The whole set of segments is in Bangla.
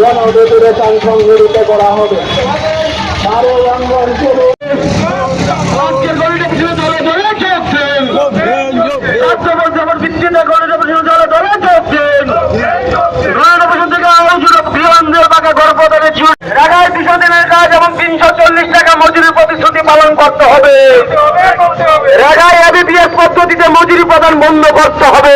জনডেপুটেশন সংগঠিত করা হবে। অঙ্গন হিসেবে ঢাকায় দুশো দিনের কাজ এবং তিনশো চল্লিশ টাকা মজুরির প্রতিশ্রুতি পালন করতে হবে। ঢাকায় এবিপিএস পদ্ধতিতে মজুরি প্রদান বন্ধ করতে হবে।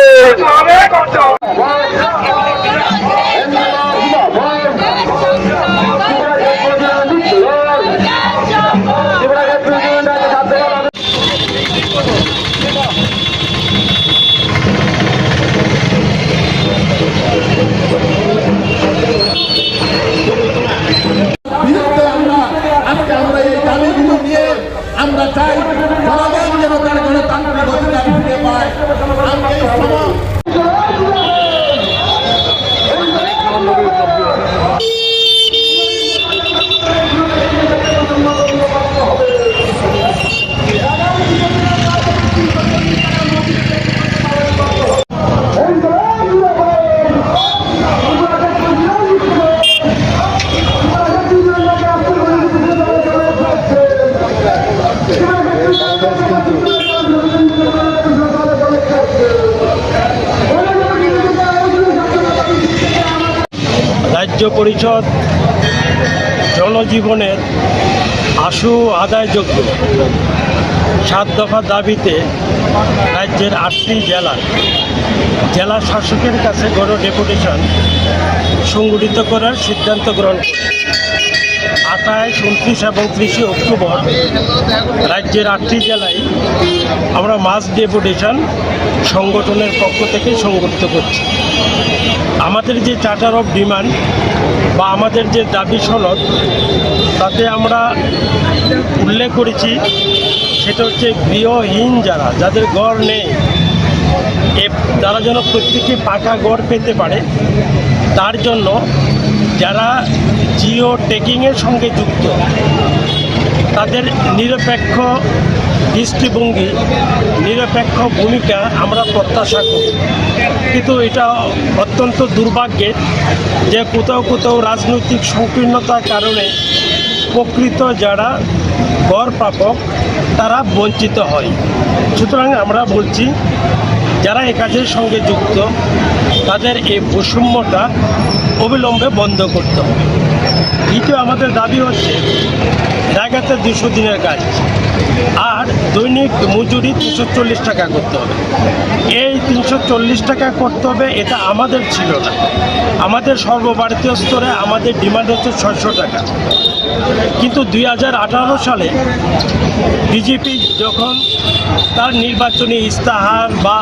আমরা চাই জনগণ যেন তার গণতান্ত্রিক অধিকার ফিরে পায়। আমরা এই সময় রাজ্য পরিষদ জনজীবনের আশু আদায়যোগ্য। সাত দফা দাবিতে রাজ্যের আটটি জেলার জেলা শাসকের কাছে গণ ডেপুটেশন সংগঠিত করার সিদ্ধান্ত গ্রহণ করে আঠাশ, উনত্রিশ এবং ত্রিশে অক্টোবর রাজ্যের আটটি জেলায় আমরা মাস ডেপুটেশন সংগঠনের পক্ষ থেকে সংগঠিত করছি। আমাদের যে চার্টার অফ ডিমান্ড বা আমাদের যে দাবি সনদ, তাতে আমরা উল্লেখ করেছি, সেটা হচ্ছে গৃহহীন যারা, যাদের গড় নেই, এ তারা যেন প্রত্যেকে পাকা গড় পেতে পারে, তার জন্য যারা জিও টেকিংয়ের সঙ্গে যুক্ত, তাদের নিরপেক্ষ দৃষ্টিভঙ্গি, নিরপেক্ষ ভূমিকা আমরা প্রত্যাশা করি। কিন্তু এটা অত্যন্ত দুর্ভাগ্যের যে কোথাও কোথাও রাজনৈতিক সংকীর্ণতার কারণে প্রকৃত যারা গড় প্রাপক তারা বঞ্চিত হয়। সুতরাং আমরা বলছি, যারা এ কাজের সঙ্গে যুক্ত, তাদের এই বৈষম্যটা অবিলম্বে বন্ধ করতে হবে। দ্বিতীয় আমাদের দাবি হচ্ছে জায়গাতে দুশো দিনের কাজ। আর দৈনিক মজুরি তিনশো চল্লিশ টাকা করতে হবে। এই তিনশো চল্লিশ টাকা করতে হবে, এটা আমাদের ছিল না। আমাদের সর্বভারতীয় স্তরে আমাদের ডিমান্ড হচ্ছে ছয়শো টাকা। কিন্তু দুই হাজার আঠারো সালে বিজেপি যখন তার নির্বাচনী ইস্তাহার বা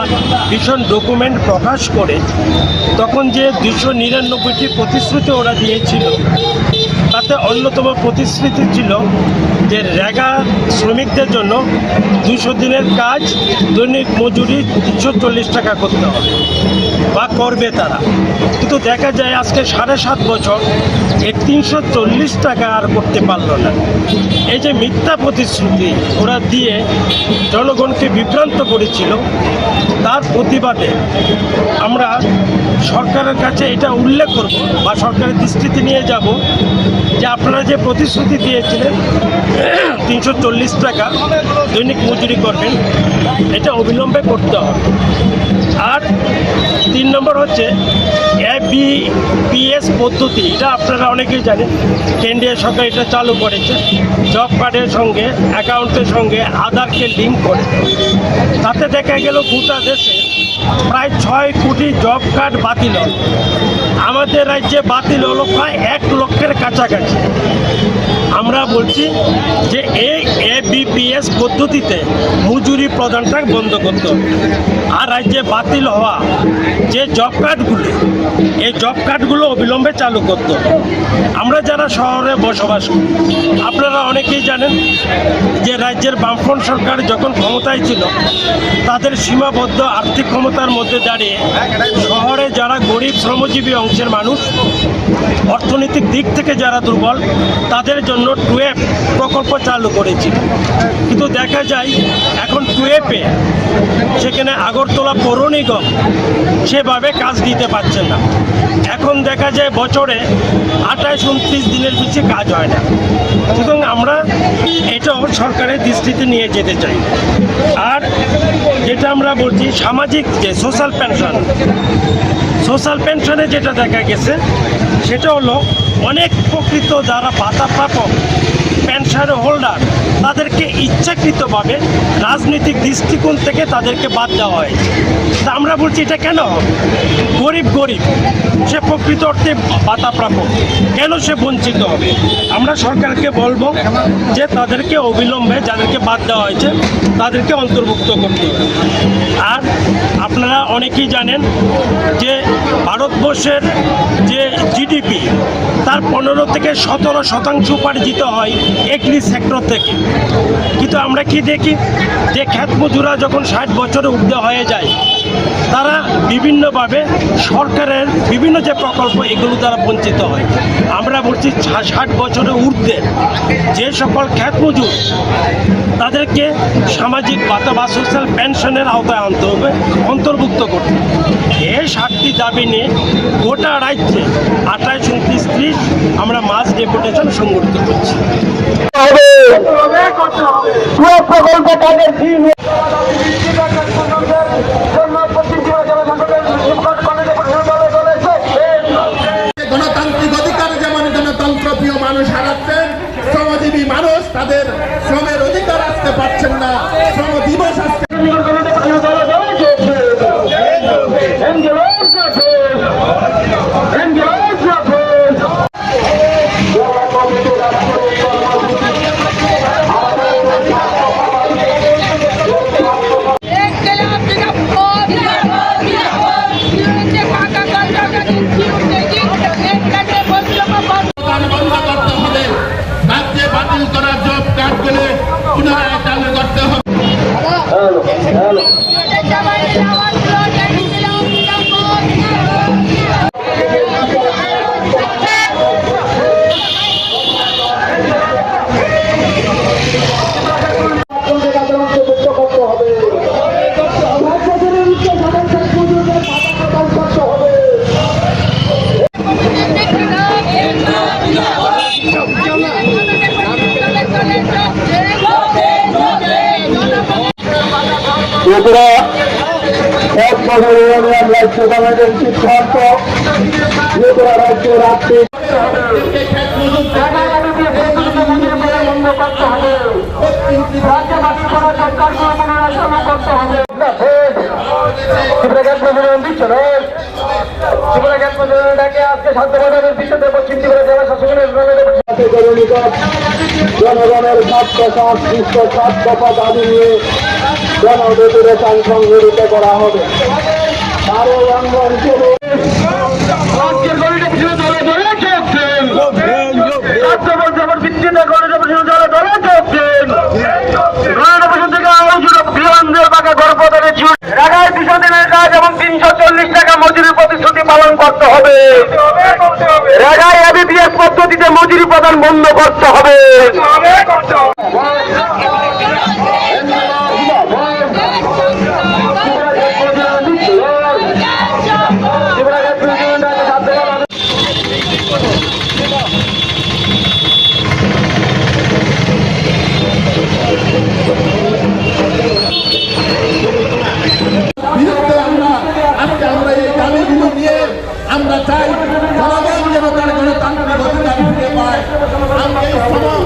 ভীষণ ডকুমেন্ট প্রকাশ করে, তখন যে দুশো নিরানব্বইটি প্রতিশ্রুতি ওরা দিয়েছিল, তাতে অন্যতম প্রতিশ্রুতি ছিল যে রেগা শ্রমিকদের জন্য দুশো দিনের কাজ, দৈনিক মজুরি তিনশো চল্লিশ টাকা করতে হবে। বা করবে তারা। কিন্তু দেখা যায় আজকে সাড়ে সাত বছর এই তিনশো চল্লিশ টাকা আর করতে পারল না। এই যে মিথ্যা প্রতিশ্রুতি ওরা দিয়ে জনগণকে বিভ্রান্ত করেছিল, তার প্রতিবাদে আমরা সরকারের কাছে এটা উল্লেখ করব বা সরকারের দৃষ্টিতে নিয়ে যাব যে আপনারা যে প্রতিশ্রুতি দিয়েছিলেন তিনশো চল্লিশ টাকা দৈনিক মজুরি করবেন। এটা অবিলম্বে করতে হবে। আর তিন নম্বর হচ্ছে এবিপিএস পদ্ধতি। এটা আপনারা অনেকেই জানেন, কেন্দ্রীয় সরকার এটা চালু করেছে। জব কার্ডের সঙ্গে, অ্যাকাউন্টের সঙ্গে আধারকে লিঙ্ক করে। তাতে দেখা গেল গোটা দেশে প্রায় ছয় কোটি জব কার্ড বাতিল হল। আমাদের রাজ্যে বাতিল হলো প্রায় এক লক্ষের কাছাকাছি আমরা বলছি যে এই এবিপিএস পদ্ধতিতে মজুরি প্রদানটা বন্ধ করতে হবে আর রাজ্যে বাতিল হওয়া যে জব কার্ডগুলো, এই জব কার্ডগুলো অবিলম্বে চালু করতে হবে। আমরা যারা শহরে বসবাস করি, আপনারা অনেকেই জানেন যে রাজ্যের বামফ্রন্ট সরকার যখন ক্ষমতায় ছিল, তাদের সীমাবদ্ধ আর্থিক ক্ষমতার মধ্যে দাঁড়িয়ে শহরে যারা গরিব শ্রমজীবী অংশের মানুষ, অর্থনৈতিক দিক থেকে যারা দুর্বল, তাদের জন্য টুয়েপ প্রকল্প চালু করেছিল। কিন্তু দেখা যায়, এখন টুয়েপে সেখানে আগরতলা পৌর নিগম সেভাবে কাজ দিতে পারছেন না। এখন দেখা যায় বছরে আঠাশ, উনত্রিশ দিনের বেশি কাজ হয় না। সুতরাং আমরা এটাও সরকারের দৃষ্টিতে নিয়ে যেতে চাই। আর যেটা আমরা বলছি, সামাজিক যে সোশ্যাল পেনশন সোশ্যাল পেনশনে যেটা দেখা গেছে, সেটা হলো অনেক প্রকৃত যারা ভাতা প্রাপক পেনশন হোল্ডার। তাদেরকে ইচ্ছাকৃতভাবে রাজনৈতিক দৃষ্টিকোণ থেকে তাদেরকে বাদ দেওয়া হয়েছে তা আমরা বলছি, এটা কেন? গরিব গরিব, সে প্রকৃত অর্থে ভাতা কেন সে বঞ্চিত হবে? আমরা সরকারকে বলব যে তাদেরকে অবিলম্বে, যাদেরকে বাদ দেওয়া হয়েছে, তাদেরকে অন্তর্ভুক্ত করতে হবে। আর আপনারা অনেকেই জানেন যে ভারতবর্ষের যে জিডিপি, তার পনেরো থেকে সতেরো শতাংশ উপার্জিত হয় এগ্রি সেক্টর থেকে। কিন্তু আমরা কি দেখি? যে খ্যাত মজুরা যখন ষাট বছরে ঊর্ধ্বে হয়ে যায় বিভিন্নভাবে সরকারের বিভিন্ন যে প্রকল্প, এগুলো দ্বারা বঞ্চিত হয়। আমরা বলছি ষাট বছরের ঊর্ধ্বে যে সকল খ্যাত মজুর তাদেরকে সামাজিক ভাতা বা সোশ্যাল পেনশনের আওতায় আনতে হবে, অন্তর্ভুক্ত করতে। এই সাতটি দাবি নিয়ে গোটা রাজ্যে আঠাশ, উনত্রিশ, ত্রিশ আমরা মাস ডেপুটেশন সংগঠিত করছি। প্রকল্প তাদের দিন গণতান্ত্রিক অধিকার যেমন গণতন্ত্র প্রিয় মানুষ হারাচ্ছেন শ্রমজীবী মানুষ তাদের শ্রমের অধিকার আসতে পারছেন না শ্রম দিবস আসতে एक ত্রিপুরা এক বছর ইউনিয়ন রাজ্য গভর্নমেন্টের সিদ্ধান্ত ত্রিপুরা জনগণের স্বার্থ সাত দাবি নিয়ে জনডেপুটেশন সংগঠিত করা হবে। আরও অঙ্গন হিসেবে ঢাকায় দুশো দিনের কাজ এবং তিনশো চল্লিশ টাকা মজুরি প্রতিশ্রুতি পালন করতে হবে। রেগায় এবিপিএস পদ্ধতিতে মজুরি প্রদান বন্ধ করতে হবে। আমরা চাই জনগণ যেন তার গণতান্ত্রিক অধিকার ফিরে পায়। আমরা এই সময়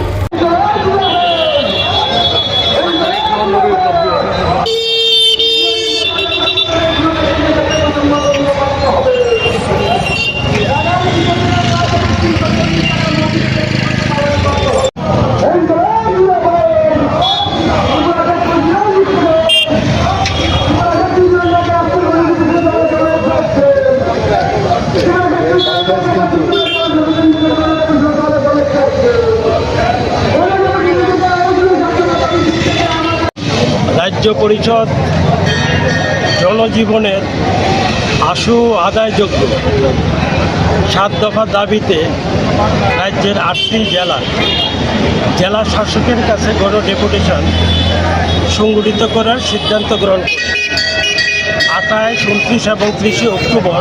পরিষদ জনজীবনের আশু আদায়যোগ্য সাত দফা দাবিতে রাজ্যের আটটি জেলা জেলা শাসকের কাছে গণ ডেপুটেশন সংগঠিত করার সিদ্ধান্ত গ্রহণ করে আঠাশ, উনত্রিশ এবং ত্রিশে অক্টোবর